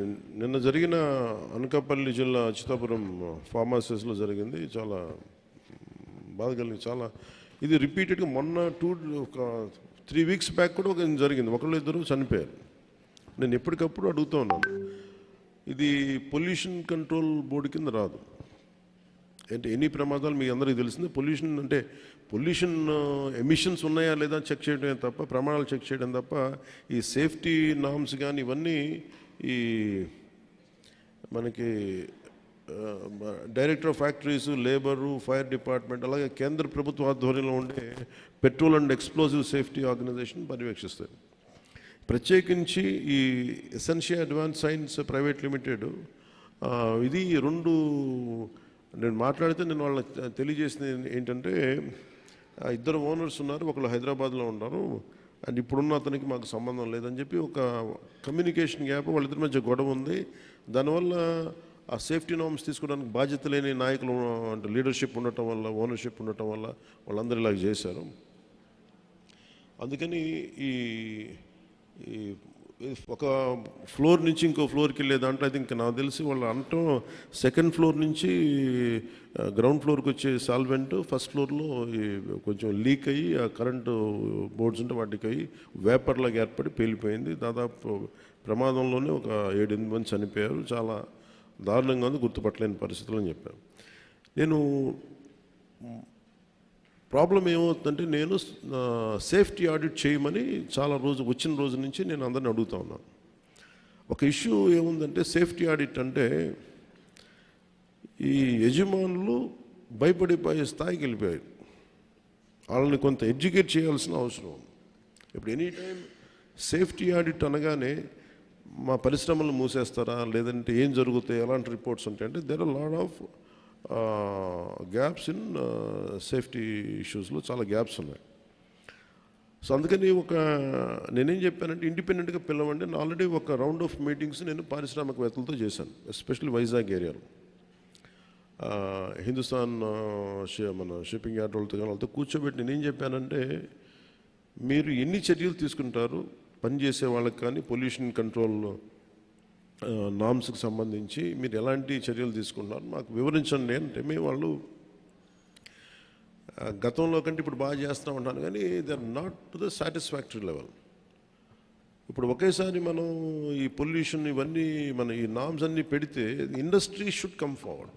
నిన్న జరిగిన అనకాపల్లి జిల్లా అచ్యుతాపురం ఫార్మాసిస్లో జరిగింది. చాలా బాధ కలిగింది. చాలా ఇది రిపీటెడ్గా మొన్న టూ ఒక త్రీ వీక్స్ బ్యాక్ కూడా ఒక జరిగింది. ఒకళ్ళు ఇద్దరు చనిపోయారు. నేను ఎప్పటికప్పుడు అడుగుతూ ఉన్నాను. ఇది పొల్యూషన్ కంట్రోల్ బోర్డు కింద రాదు. అంటే ఎన్ని ప్రమాదాలు మీ అందరికీ తెలిసింది? పొల్యూషన్ అంటే పొల్యూషన్ ఎమిషన్స్ ఉన్నాయా లేదా చెక్ చేయడమే తప్ప ప్రమాణాలు చెక్ చేయడం తప్ప ఈ సేఫ్టీ నామ్స్ కానీ ఇవన్నీ ఈ మనకి director of factories labour fire department అలాగే కేంద్ర ప్రభుత్వ ఆధ్వర్యంలో ఉండే petrol and explosive safety organisation పర్యవేక్షిస్తుంది ప్రత్యేకించి ఈ essential advance science private limited ఇది రెండు నేను మాట్లాడితే నేను వాళ్ళకి తెలియజేసింది ఏంటంటే ఇద్దరు ఓనర్స్ ఉన్నారు ఒకళ్ళు హైదరాబాద్లో ఉన్నారు అండ్ ఇప్పుడున్న అతనికి మాకు సంబంధం లేదని చెప్పి ఒక కమ్యూనికేషన్ గ్యాప్ వాళ్ళిద్దరి మధ్య గొడవ ఉంది. దానివల్ల ఆ సేఫ్టీ నామ్స్ తీసుకోవడానికి బాధ్యత లేని నాయకులు అంటే లీడర్షిప్ ఉండటం వల్ల ఓనర్షిప్ ఉండటం వల్ల వాళ్ళందరూ ఇలాగ చేశారు. అందుకని ఈ ఈ ఒక ఫ్లోర్ నుంచి ఇంకో ఫ్లోర్కి వెళ్ళే దాంట్లో అయితే ఇంకా నాకు తెలిసి వాళ్ళు అనటం సెకండ్ ఫ్లోర్ నుంచి గ్రౌండ్ ఫ్లోర్కి వచ్చే సాల్వెంట్ ఫస్ట్ ఫ్లోర్లో కొంచెం లీక్ అయ్యి ఆ కరెంటు బోర్డ్స్ ఉంటే వాటికి అయ్యి వేపర్లాగా ఏర్పడి పేలిపోయింది. దాదాపు ప్రమాదంలోనే ఒక ఏడెనిమిది మంది చనిపోయారు. చాలా దారుణంగా ఉంది గుర్తుపట్టలేని పరిస్థితులు అని చెప్పారు. నేను ప్రాబ్లం ఏమవుతుందంటే నేను సేఫ్టీ ఆడిట్ చేయమని చాలా రోజు వచ్చిన రోజు నుంచి నేను అందరిని అడుగుతా ఉన్నాను ఒక ఇష్యూ ఏముందంటే సేఫ్టీ ఆడిట్ అంటే ఈ యజమానులు భయపడిపోయే స్థాయికి వెళ్ళిపోయారు. వాళ్ళని కొంత ఎడ్యుకేట్ చేయాల్సిన అవసరం ఉంది. ఇప్పుడు ఎనీ టైం సేఫ్టీ ఆడిట్ అనగానే మా పరిశ్రమలు మూసేస్తారా? లేదంటే ఏం జరుగుతాయి? ఎలాంటి రిపోర్ట్స్ ఉంటాయి? అంటే there are lot of gaps in safety ఇష్యూస్లో చాలా గ్యాప్స్ ఉన్నాయి. సో అందుకని ఒక నేనేం చెప్పానంటే ఇండిపెండెంట్గా పిలవండి. నేను ఆల్రెడీ ఒక రౌండ్ ఆఫ్ మీటింగ్స్ నేను పారిశ్రామికవేత్తలతో చేశాను ఎస్పెషల్లీ వైజాగ్ ఏరియాలో హిందుస్థాన్ మన షిప్పింగ్ యార్డ్ వాళ్ళతో కానీ వాళ్ళతో కూర్చోబెట్టి నేనేం చెప్పానంటే మీరు ఎన్ని చర్యలు తీసుకుంటారు పనిచేసే వాళ్ళకి కానీ పొల్యూషన్ కంట్రోల్ నామ్స్కి సంబంధించి మీరు ఎలాంటి చర్యలు తీసుకున్నారు మాకు వివరించండి అంటే మేము వాళ్ళు గతంలో కంటే ఇప్పుడు బాగా చేస్తూ ఉంటాను కానీ they are not to the satisfactory level. ఇప్పుడు ఒకేసారి మనం ఈ పొల్యూషన్ ఇవన్నీ మన ఈ నామ్స్ అన్నీ పెడితే ఇండస్ట్రీ షుడ్ కమ్ ఫార్వర్డ్.